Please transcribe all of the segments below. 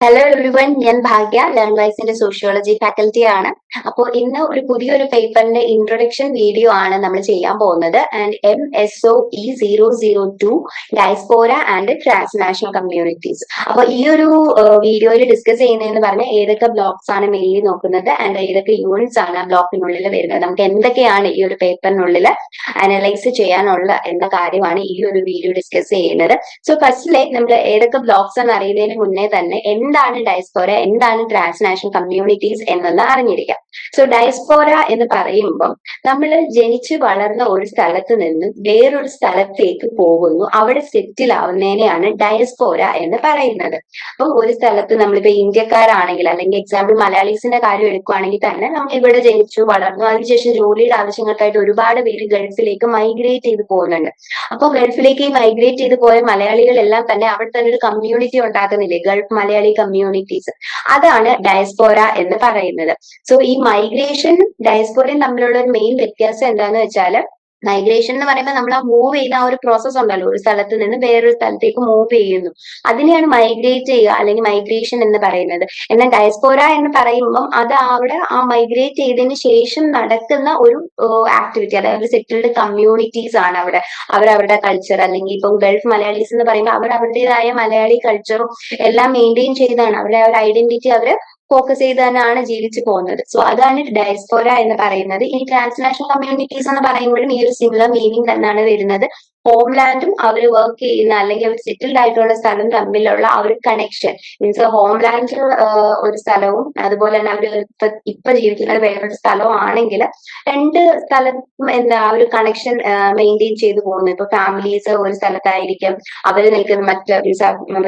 Hello everyone ഞാൻ ഭാഗ്യ learn വൈസിന്റെ sociology faculty ആണ്. അപ്പോൾ ഇന്ന് ഒരു പുതിയൊരു പേപ്പറിന്റെ ഇൻട്രൊഡക്ഷൻ വീഡിയോ ആണ് നമ്മൾ ചെയ്യാൻ പോകുന്നത്. And M S O E zero zero two diaspora and transnational communities അപ്പോൾ ഈ ഒരു വീഡിയോയിൽ ഡിസ്കസ് ചെയ്യുന്നതെന്ന് പറഞ്ഞാൽ ഏതൊക്കെ ബ്ലോക്സ് ആണ് മെയിൻലി നോക്കുന്നത് ആൻഡ് ഏതൊക്കെ യൂണിറ്റ്സ് ആണ് ആ ബ്ലോക്കിനുള്ളിൽ വരുന്നത്. നമുക്ക് എന്തൊക്കെയാണ് ഈ ഒരു പേപ്പറിനുള്ളിൽ അനലൈസ് ചെയ്യാനുള്ള എന്ന കാര്യമാണ് ഈ ഒരു വീഡിയോ ഡിസ്കസ് ചെയ്യുന്നത്. സോ ഫസ്റ്റിലെ നമ്മൾ ഏതൊക്കെ ബ്ലോക്സ് ആണ് അറിയുന്നതിന് മുന്നേ തന്നെ എന്താണ് ഡയസ്പോര എന്താണ് ട്രാൻസ്നാഷണൽ കമ്മ്യൂണിറ്റീസ് എന്നൊന്ന് അറിഞ്ഞിരിക്കാം. സോ ഡയസ്പോര എന്ന് പറയുമ്പോൾ നമ്മൾ ജനിച്ചു വളർന്ന ഒരു സ്ഥലത്ത് നിന്ന് വേറൊരു സ്ഥലത്തേക്ക് പോകുന്നു. അവിടെ സെറ്റിൽ ആവുന്നതിനെയാണ് ഡയസ്പോര എന്ന് പറയുന്നത്. അപ്പം ഒരു സ്ഥലത്ത് നമ്മളിപ്പോ ഇന്ത്യക്കാരാണെങ്കിൽ അല്ലെങ്കിൽ എക്സാമ്പിൾ മലയാളീസിന്റെ കാര്യം എടുക്കുകയാണെങ്കിൽ തന്നെ നമ്മൾ ഇവിടെ ജനിച്ചു വളർന്നു. അതിനുശേഷം ജോലിയുടെ ആവശ്യങ്ങൾക്കായിട്ട് ഒരുപാട് പേര് ഗൾഫിലേക്ക് മൈഗ്രേറ്റ് ചെയ്ത് പോകുന്നുണ്ട്. അപ്പൊ ഗൾഫിലേക്ക് മൈഗ്രേറ്റ് ചെയ്ത് പോയ മലയാളികളെല്ലാം തന്നെ അവിടെ തന്നെ ഒരു കമ്മ്യൂണിറ്റി ഉണ്ടാക്കുന്നില്ലേ? ഗൾഫ് മലയാളി കമ്മ്യൂണിറ്റീസ് അതാണ് ഡയസ്പോര എന്ന് പറയുന്നത്. സോ ഈ മൈഗ്രേഷൻ ഡയസ്പോറയും തമ്മിലുള്ള ഒരു മെയിൻ വ്യത്യാസം എന്താന്ന് വെച്ചാൽ മൈഗ്രേഷൻ എന്ന് പറയുമ്പോൾ നമ്മൾ ആ മൂവ് ചെയ്ത ആ ഒരു പ്രോസസ് ഉണ്ടല്ലോ. ഒരു സ്ഥലത്ത് നിന്ന് വേറൊരു സ്ഥലത്തേക്ക് മൂവ് ചെയ്യുന്നു. അതിനെയാണ് മൈഗ്രേറ്റ് ചെയ്യുക അല്ലെങ്കിൽ മൈഗ്രേഷൻ എന്ന് പറയുന്നത്. എന്നാൽ ഡയസ്പോര എന്ന് പറയുമ്പം അത് അവിടെ ആ മൈഗ്രേറ്റ് ചെയ്തതിന് ശേഷം നടക്കുന്ന ഒരു ആക്ടിവിറ്റി അതായത് സെറ്റിൽഡ് കമ്മ്യൂണിറ്റീസ് ആണ് അവിടെ. അവർ അവരുടെ കൾച്ചർ അല്ലെങ്കിൽ ഇപ്പം ഗൾഫ് മലയാളീസ് എന്ന് പറയുമ്പോൾ അവർ അവരുടേതായ മലയാളി കൾച്ചറും എല്ലാം മെയിന്റെയിൻ ചെയ്താണ് അവരുടെ ഒരു ഐഡന്റിറ്റി അവർ ഫോക്കസ് ചെയ്ത് തന്നെയാണ് ജീവിച്ചു പോകുന്നത്. സോ അതാണ് ഡയസ്പോര എന്ന് പറയുന്നത്. ഈ ട്രാൻസ്നാഷണൽ കമ്മ്യൂണിറ്റീസ് എന്ന് പറയുമ്പോഴും ഈ ഒരു സിമിലർ മീനിങ് തന്നെയാണ് വരുന്നത്. ഹോംലാൻഡും അവർ വർക്ക് ചെയ്യുന്ന അല്ലെങ്കിൽ അവർ സെറ്റിൽഡ് ആയിട്ടുള്ള സ്ഥലം തമ്മിലുള്ള ആ ഒരു കണക്ഷൻ മീൻസ് ഹോംലാൻഡിൽ ഒരു സ്ഥലവും അതുപോലെ തന്നെ അവർ ഇപ്പൊ ജീവിക്കുന്നത് വേറൊരു സ്ഥലവും ആണെങ്കിൽ രണ്ട് സ്ഥലം എന്താ ഒരു കണക്ഷൻ മെയിന്റെയിൻ ചെയ്തു പോകുന്നു. ഇപ്പൊ ഫാമിലീസ് ഒരു സ്ഥലത്തായിരിക്കും അവർ നിൽക്കുന്ന മറ്റ്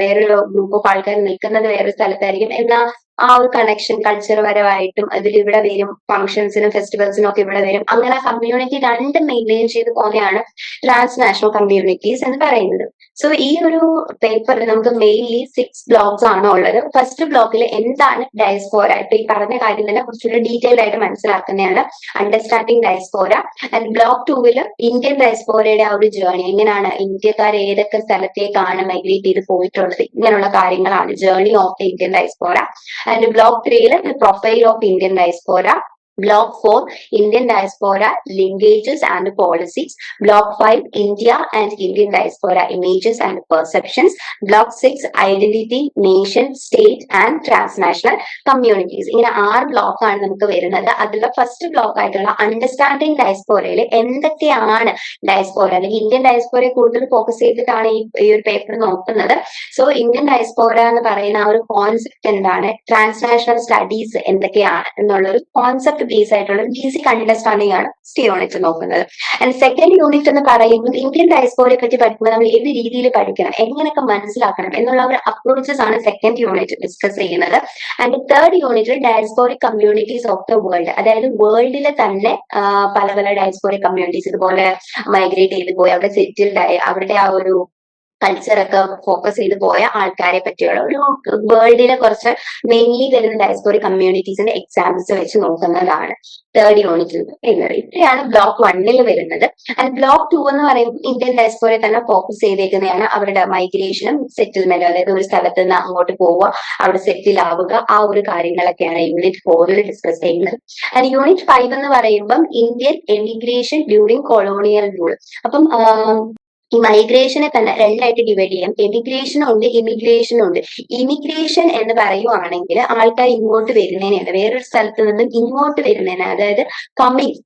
വേറൊരു ഗ്രൂപ്പ് ഓഫ് ആൾക്കാർ നിൽക്കുന്നത് വേറൊരു സ്ഥലത്തായിരിക്കും. എന്നാൽ ആ ഒരു കണക്ഷൻ കൾച്ചർ പരമായിട്ടും അതിൽ ഇവിടെ വരും ഫംഗ്ഷൻസിനും ഫെസ്റ്റിവൽസിനും ഒക്കെ ഇവിടെ വരും. അങ്ങനെ കമ്മ്യൂണിറ്റി രണ്ടും മെയിന്റെയിൻ ചെയ്ത് പോകുന്നതാണ് ട്രാൻസ്നാഷണൽ കമ്മ്യൂണിറ്റീസ് എന്ന് പറയുന്നത്. സോ ഈ ഒരു പേപ്പറിൽ നമുക്ക് മെയിൻലി സിക്സ് ബ്ലോക്സ് ആണ് ഉള്ളത്. ഫസ്റ്റ് ബ്ലോക്കിൽ എന്താണ് ഡയസ്പോര ഇപ്പൊ ഈ പറഞ്ഞ കാര്യം തന്നെ കുറച്ചുകൂടി ഡീറ്റെയിൽ ആയിട്ട് മനസ്സിലാക്കുന്നതാണ്. അണ്ടർസ്റ്റാൻഡിങ് ഡയസ്പോര ആൻഡ് ബ്ലോക്ക് ടൂവിൽ ഇന്ത്യൻ ഡയസ്പോരയുടെ ആ ഒരു ജേർണി എങ്ങനെയാണ് ഇന്ത്യക്കാർ ഏതൊക്കെ സ്ഥലത്തേക്കാണ് മൈഗ്രേറ്റ് ചെയ്ത് പോയിട്ടുള്ളത്? ഇങ്ങനെയുള്ള കാര്യങ്ങളാണ് journey of the Indian diaspora and block ത്രീയിൽ profile of Indian diaspora Block 4 Indian Diaspora Linkages and Policies. Block 5 India and Indian Diaspora Images and Perceptions. Block 6 Identity, Nation, State and Transnational Communities. ഇങ്ങനെ ആറ് block ആണ് നമുക്ക് വരുന്നത് അതിലുള്ള first block ആയിട്ടുള്ള understanding ഡയസ്പോറയിൽ എന്തൊക്കെയാണ് ഡയസ്പോര അല്ലെങ്കിൽ ഇന്ത്യൻ ഡയസ്പോറയെ കൂടുതൽ ഫോക്കസ് ചെയ്തിട്ടാണ് ഈ ഒരു പേപ്പർ നോക്കുന്നത് സോ ഇന്ത്യൻ ഡയസ്പോര എന്ന് പറയുന്ന ആ ഒരു കോൺസെപ്റ്റ് എന്താണ് ട്രാൻസ്നാഷണൽ സ്റ്റഡീസ് എന്തൊക്കെയാണ് എന്നുള്ള ഒരു കോൺസെപ്റ്റ് ബേസ് ആയിട്ടുള്ള കണ്ടിന്യൂസ് അണ്ടർസ്റ്റാൻഡിംഗ് ആണ് സി യൂണിറ്റ് നോക്കുന്നത്. ആൻഡ് സെക്കൻഡ് യൂണിറ്റ് എന്ന് പറയുമ്പോൾ ഇന്ത്യൻ ഡയസ്പോറെ പറ്റി പഠിക്കുമ്പോൾ നമ്മൾ ഏത് രീതിയിൽ പഠിക്കണം എങ്ങനെയൊക്കെ മനസ്സിലാക്കണം എന്നുള്ള ഒരു അപ്രോച്ചസ് ആണ് സെക്കൻഡ് യൂണിറ്റ് ഡിസ്കസ് ചെയ്യുന്നത്. And third unit diasporic communities of the world അതായത് വേൾഡിലെ തന്നെ പല പല ഡയസ്പോറിക് കമ്മ്യൂണിറ്റീസ് ഇതുപോലെ മൈഗ്രേറ്റ് ചെയ്ത് പോയി അവിടെ സെറ്റിൽഡ് ആയി അവരുടെ ആ ഒരു കൾച്ചറൊക്കെ ഫോക്കസ് ചെയ്ത് പോയ ആൾക്കാരെ പറ്റിയുള്ള ഒരു വേൾഡിലെ കുറച്ച് മെയിൻലി വരുന്ന ഡയസ്പോറി കമ്മ്യൂണിറ്റീസിന്റെ എക്സാമ്പിൾസ് വെച്ച് നോക്കുന്നതാണ് തേർഡ് യൂണിറ്റിൽ ഇത്രയാണ് ബ്ലോക്ക് വണ്ണിൽ വരുന്നത്. ആൻഡ് ബ്ലോക്ക് ടു എന്ന് പറയുമ്പോൾ ഇന്ത്യൻ ഡയസ്പോറെ തന്നെ ഫോക്കസ് ചെയ്തേക്കുന്നതാണ് അവരുടെ മൈഗ്രേഷനും സെറ്റിൽമെന്റും അതായത് ഒരു സ്ഥലത്ത് നിന്ന് അങ്ങോട്ട് പോവുക അവിടെ സെറ്റിൽ ആവുക ആ ഒരു കാര്യങ്ങളൊക്കെയാണ് യൂണിറ്റ് ഫോറിൽ ഡിസ്കസ് ചെയ്യുന്നത്. ആൻഡ് യൂണിറ്റ് ഫൈവ് എന്ന് പറയുമ്പം Indian emigration during colonial rule അപ്പം ഈ മൈഗ്രേഷനെ തന്നെ രണ്ടായിട്ട് ഡിവൈഡ് ചെയ്യാം. എമിഗ്രേഷനും ഉണ്ട് ഇമിഗ്രേഷനും ഉണ്ട്. ഇമിഗ്രേഷൻ എന്ന് പറയുവാണെങ്കിൽ ആൾക്കാർ ഇങ്ങോട്ട് വരുന്നതിനെയാണ് വേറൊരു സ്ഥലത്ത് നിന്നും ഇങ്ങോട്ട് വരുന്നതിന് അതായത് കമ്മിങ്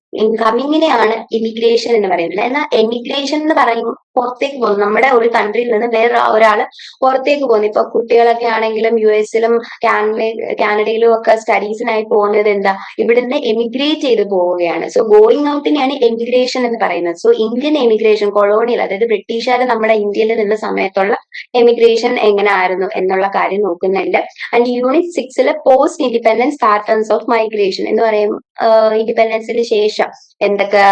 കമ്മിങ്ങിനെയാണ് ഇമിഗ്രേഷൻ എന്ന് പറയുന്നത്. എന്നാൽ എമിഗ്രേഷൻ എന്ന് പറയുമ്പോൾ പുറത്തേക്ക് പോകുന്നു. നമ്മുടെ ഒരു കൺട്രിയിൽ നിന്ന് വേറെ ഒരാൾ പുറത്തേക്ക് പോകുന്നു. ഇപ്പൊ കുട്ടികളൊക്കെ ആണെങ്കിലും യു എസിലും കാനഡയിലും ഒക്കെ സ്റ്റഡീസിനായി പോകുന്നത് എന്താ? ഇവിടുന്ന് എമിഗ്രേറ്റ് ചെയ്ത് പോവുകയാണ്. സോ ഗോയിങ് ഔട്ടിനെയാണ് എമിഗ്രേഷൻ എന്ന് പറയുന്നത്. സോ ഇന്ത്യൻ എമിഗ്രേഷൻ കൊളോണിയൽ അതായത് ബ്രിട്ടീഷുകാർ നമ്മുടെ ഇന്ത്യയിൽ നിന്ന സമയത്തുള്ള എമിഗ്രേഷൻ എങ്ങനെ ആയിരുന്നു എന്നുള്ള കാര്യം നോക്കുന്നുണ്ട്. And unit സിക്സിലെ post independence patterns of migration എന്ന് പറയും ഇൻഡിപെൻഡൻസിന് ശേഷം ശേഷം എന്തൊക്കെ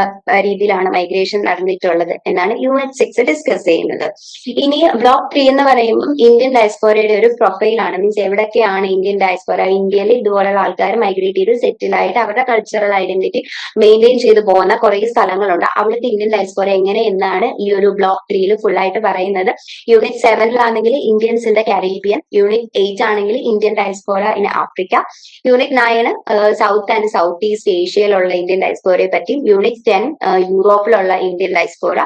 രീതിയിലാണ് മൈഗ്രേഷൻ നടന്നിട്ടുള്ളത് എന്നാണ് യു എൻ സിക്സ് ഡിസ്കസ് ചെയ്യുന്നത്. ഇനി ബ്ലോക്ക് ത്രീ എന്ന് പറയുമ്പോൾ ഇന്ത്യൻ ഡയസ്പോറയുടെ ഒരു പ്രൊഫൈലാണ് മീൻസ് എവിടൊക്കെയാണ് ഇന്ത്യൻ ഡയസ്പോറ ഇന്ത്യയിൽ ഇതുപോലുള്ള ആൾക്കാർ മൈഗ്രേറ്റ് ചെയ്ത് സെറ്റിൽ ആയിട്ട് അവരുടെ കൾച്ചറൽ ഐഡന്റിറ്റി മെയിന്റെയിൻ ചെയ്ത് പോകുന്ന കുറെ സ്ഥലങ്ങളുണ്ട്. അവിടുത്തെ ഇന്ത്യൻ ഡയസ്പോറ എങ്ങനെ എന്നാണ് ഈ ഒരു ബ്ലോക്ക് ത്രീയിൽ ഫുൾ ആയിട്ട് പറയുന്നത്. യൂണിറ്റ് സെവനിലാണെങ്കിൽ ഇന്ത്യൻസിന്റെ കാരീബിയൻ യൂണിറ്റ് എയ്റ്റ് ആണെങ്കിൽ Indian diaspora in Africa unit nine south and south east ഏഷ്യയിലുള്ള Indian ഡയസ്പോറയെ പറ്റി. യൂണിറ്റ് ടെൻ യൂറോപ്പിലുള്ള ഇന്ത്യൻ ഡയസ്പോറ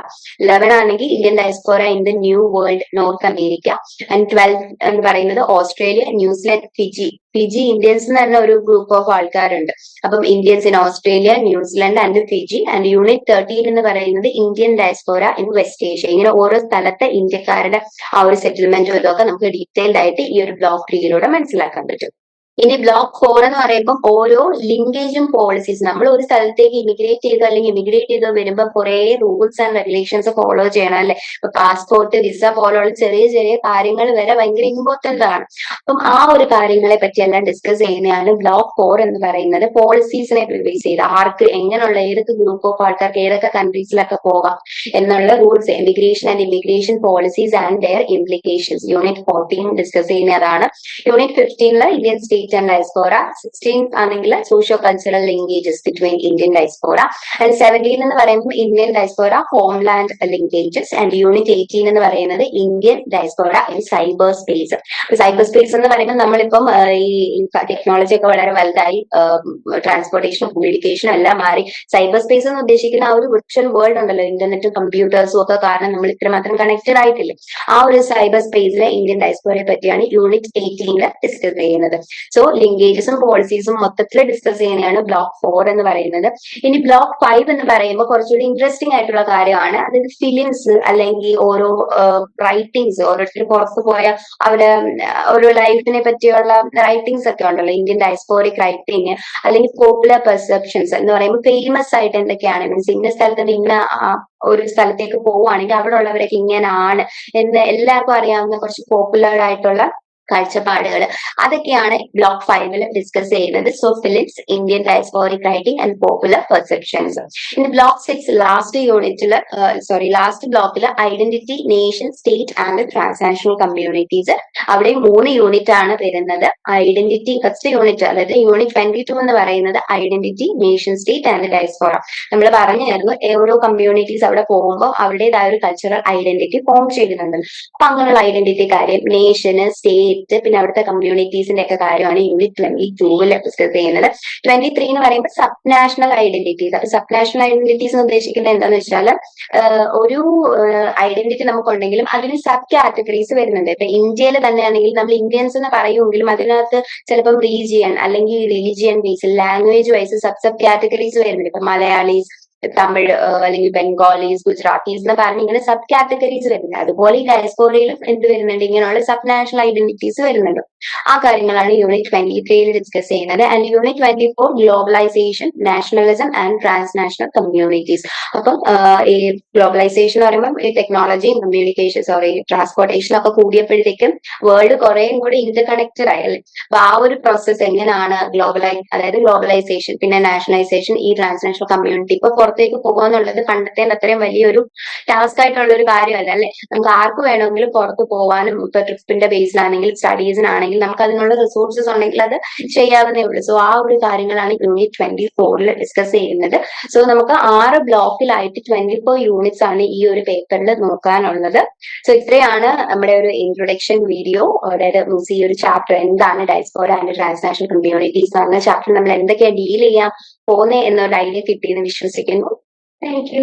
ലെവൻ ആണെങ്കിൽ Indian diaspora in the new world North America and twelve എന്ന് പറയുന്നത് Australia New Zealand Fiji Fiji Indians എന്ന് പറഞ്ഞ ഒരു group of ആൾക്കാരുണ്ട്. അപ്പം Indians in Australia New Zealand and Fiji and unit thirteen എന്ന് പറയുന്നത് Indian diaspora in West Asia ഇങ്ങനെ ഓരോ സ്ഥലത്തെ ഇന്ത്യക്കാരുടെ ആ ഒരു സെറ്റിൽമെന്റും ഇതൊക്കെ നമുക്ക് ഡീറ്റെയിൽഡ് ആയിട്ട് ഈ ഒരു ബ്ലോക്ക് ത്രീയിലൂടെ മനസ്സിലാക്കാൻ പറ്റും. ഇനി ബ്ലോക്ക് ഫോർ എന്ന് പറയുമ്പോൾ ഓരോ ലിങ്കേജും പോളിസീസ് നമ്മൾ ഒരു സ്ഥലത്തേക്ക് ഇമിഗ്രേറ്റ് ചെയ്തോ അല്ലെങ്കിൽ ഇമിഗ്രേറ്റ് ചെയ്തോ വരുമ്പോൾ കുറെ റൂൾസ് ആൻഡ് റെഗുലേഷൻസ് ഫോളോ ചെയ്യണം അല്ലെ? ഇപ്പൊ പാസ്പോർട്ട് വിസ പോലുള്ള ചെറിയ ചെറിയ കാര്യങ്ങൾ വരെ ഭയങ്കര ഇമ്പോർട്ടന്റ് ആണ്. അപ്പം ആ ഒരു കാര്യങ്ങളെ പറ്റി എല്ലാം ഡിസ്കസ് ചെയ്യുന്നതാണ് ബ്ലോക്ക് ഫോർ എന്ന് പറയുന്നത്. പോളിസീസിനെ പ്രിവൈസ് ചെയ്ത് ആർക്ക് എങ്ങനെയുള്ള ഏതൊക്കെ ഗ്രൂപ്പ് ഓഫ് ആൾക്കാർക്ക് ഏതൊക്കെ കൺട്രീസിലൊക്കെ പോകാം എന്നുള്ള rules immigration and immigration policies and their implications unit fourteen discuss ചെയ്യുന്നതാണ്. Unit ഫിഫ്റ്റീനിൽ Indian state and diaspora sixteen ആണെങ്കിൽ socio cultural linkages between Indian diaspora and seventeen എന്ന് പറയുമ്പോൾ Indian diaspora homeland linkages and unit eighteen എന്ന് പറയുന്നത് Indian diaspora in cyber space cyber space എന്ന് പറയുമ്പോൾ നമ്മളിപ്പം ഈ ടെക്നോളജി ഒക്കെ വളരെ വലുതായി ട്രാൻസ്പോർട്ടേഷനും കമ്മ്യൂണിക്കേഷനും എല്ലാം മാറി. സൈബർ സ്പേസ് എന്ന് ഉദ്ദേശിക്കുന്ന ആ ഒരു വിർച്വൽ വേൾഡ് ഉണ്ടല്ലോ. ഇന്റർനെറ്റും കമ്പ്യൂട്ടേഴ്സും ഒക്കെ കാരണം നമ്മൾ ഇത്രമാത്രം കണക്റ്റഡ് ആയിട്ടില്ല. ആ ഒരു സൈബർ സ്പേസിലെ ഇന്ത്യൻ ഡയസ്പോറയെ പറ്റിയാണ് യൂണിറ്റ് എയ്റ്റീനിൽ ഡിസ്കസ് ചെയ്യുന്നത്. സോ ലിങ്കേജസും പോളിസീസും മൊത്തത്തിൽ ഡിസ്കസ് ചെയ്യുന്നതാണ് ബ്ലോക്ക് ഫോർ എന്ന് പറയുന്നത്. ഇനി ബ്ലോക്ക് ഫൈവ് എന്ന് പറയുമ്പോൾ കുറച്ചുകൂടി ഇൻട്രസ്റ്റിംഗ് ആയിട്ടുള്ള കാര്യമാണ്. അതായത് ഫിലിംസ് അല്ലെങ്കിൽ ഓരോ റൈറ്റിംഗ്സ് ഓരോരുത്തർ പുറത്ത് പോയ അവരുടെ ഒരു ലൈഫിനെ പറ്റിയുള്ള റൈറ്റിംഗ്സ് ഒക്കെ ഉണ്ടല്ലോ. ഇന്ത്യൻ ഡയസ്പോറിക് റൈറ്റിംഗ് അല്ലെങ്കിൽ പോപ്പുലർ പെർസെപ്ഷൻസ് എന്ന് പറയുമ്പോൾ ഫേമസ് ആയിട്ട് എന്തൊക്കെയാണ്? മീൻസ് ഇന്ന സ്ഥലത്ത് ഇന്ന ഒരു സ്ഥലത്തേക്ക് പോവുകയാണെങ്കിൽ അവിടെ ഉള്ളവരൊക്കെ ഇങ്ങനെയാണ് എന്ന് എല്ലാവർക്കും അറിയാവുന്ന കുറച്ച് പോപ്പുലർ ആയിട്ടുള്ള കാഴ്ചപ്പാടുകൾ. അതൊക്കെയാണ് ബ്ലോക്ക് ഫൈവിൽ ഡിസ്കസ് ചെയ്യുന്നത്. So Philips Indian diasporic writing and popular perceptions ഇനി ബ്ലോക്ക് സിക്സ് ലാസ്റ്റ് യൂണിറ്റിൽ സോറി ലാസ്റ്റ് ബ്ലോക്കിൽ identity nation state and transactional communities അവിടെ മൂന്ന് യൂണിറ്റ് ആണ് വരുന്നത്. ഐഡന്റിറ്റി ഫസ്റ്റ് യൂണിറ്റ് അതായത് യൂണിറ്റ് ട്വന്റി ടു എന്ന് പറയുന്നത് identity nation state and diaspora നമ്മൾ പറഞ്ഞായിരുന്നു ഓരോ കമ്മ്യൂണിറ്റീസ് അവിടെ പോകുമ്പോൾ അവരുടേതായ ഒരു കൾച്ചറൽ ഐഡന്റിറ്റി ഫോം ചെയ്യുന്നുണ്ട്. അപ്പൊ അങ്ങനെയുള്ള ഐഡന്റിറ്റി കാര്യം നേഷന് സ്റ്റേറ്റ് പിന്നെ അവിടുത്തെ കമ്മ്യൂണിറ്റീസിന്റെ ഒക്കെ കാര്യമാണ് യൂണിറ്റ് ട്വന്റി ടൂവിൽ ഡിസ്കസ് ചെയ്യുന്നത്. ട്വന്റി ത്രീ എന്ന് പറയുമ്പോൾ സബ് നാഷണൽ ഐഡന്റിറ്റീസ് അപ്പൊ സബ് നാഷണൽ ഐഡന്റിറ്റീസ് ഉദ്ദേശിക്കുന്നത് എന്താണെന്ന് വെച്ചാൽ ഒരു ഐഡന്റിറ്റി നമുക്കുണ്ടെങ്കിലും അതിന് സബ് കാറ്റഗറീസ് വരുന്നുണ്ട്. ഇപ്പൊ ഇന്ത്യയിൽ തന്നെയാണെങ്കിൽ നമ്മൾ ഇന്ത്യൻസ് എന്ന് പറയുമെങ്കിലും അതിനകത്ത് ചിലപ്പോൾ റീജിയൻ അല്ലെങ്കിൽ religion base language wise sub sub categories വരുന്നുണ്ട്. ഇപ്പൊ മലയാളീസ് തമിഴ് അല്ലെങ്കിൽ ബംഗാളീസ് ഗുജറാത്തീസ് എന്ന് പറഞ്ഞ് ഇങ്ങനെ സബ് കാറ്റഗറീസ് വരുന്നുണ്ട്. അതുപോലെ ഈ ഡയസ്പോറയിലും എന്ത് വരുന്നുണ്ട്? ഇങ്ങനെയുള്ള സബ് നാഷണൽ ഐഡന്റിറ്റീസ് വരുന്നുണ്ട്. ആ കാര്യങ്ങളാണ് യൂണിറ്റ് ട്വന്റി ത്രീയിൽ ഡിസ്കസ് ചെയ്യുന്നത്. And unit twenty four globalisation nationalism and transnational communities അപ്പം ഈ ഗ്ലോബലൈസേഷൻ എന്ന് പറയുമ്പോൾ ഈ ടെക്നോളജിയും കമ്മ്യൂണിക്കേഷൻ സോറി ട്രാൻസ്പോർട്ടേഷൻ ഒക്കെ കൂടിയപ്പോഴത്തേക്കും വേൾഡ് കുറേയും കൂടി ഇന്റർ കണക്റ്റഡ് ആയല്ലേ അപ്പൊ ആ ഒരു പ്രോസസ്സ് എങ്ങനെയാണ് ഗ്ലോബലൈ അതായത് ഗ്ലോബലൈസേഷൻ പിന്നെ നാഷണലൈസേഷൻ ഈ ട്രാൻസ്നാഷണൽ കമ്മ്യൂണിറ്റി ഇപ്പൊ പുറത്തേക്ക് പോകുക എന്നുള്ളത് പണ്ടത്തെ അത്രയും വലിയൊരു ടാസ്ക് ആയിട്ടുള്ള ഒരു കാര്യമല്ല അല്ലെ? നമുക്ക് ആർക്ക് വേണമെങ്കിലും പുറത്ത് പോകാനും ഇപ്പൊ ട്രിപ്പിന്റെ ബേസിലാണെങ്കിൽ സ്റ്റഡീസിനാണെങ്കിൽ നമുക്ക് അതിനുള്ള റിസോഴ്സസ് ഉണ്ടെങ്കിൽ അത് ചെയ്യാവുന്നേ ഉള്ളൂ. സോ ആ ഒരു കാര്യങ്ങളാണ് യൂണിറ്റ് ട്വന്റി ഫോറിൽ ഡിസ്കസ് ചെയ്യുന്നത്. സോ നമുക്ക് ആറ് ബ്ലോക്കിലായിട്ട് ട്വന്റി ഫോർ യൂണിറ്റ്സ് ആണ് ഈ ഒരു പേപ്പറിൽ നോക്കാനുള്ളത്. സോ ഇത്രയാണ് നമ്മുടെ ഒരു ഇൻട്രൊഡക്ഷൻ വീഡിയോ അതായത് മീൻസ് ഈ ഒരു ചാപ്റ്റർ എന്താണ് ഡയസ്പോറ ആൻഡ് ട്രാൻസ്നാഷണൽ കമ്മ്യൂണിറ്റീസ് എന്ന് ചാപ്റ്റർ നമ്മൾ എന്തൊക്കെയാണ് ഡീൽ ചെയ്യാൻ പോകുന്നത് എന്നൊരു ഐഡിയ കിട്ടിയെന്ന് വിശ്വസിക്കുന്നു. Thank you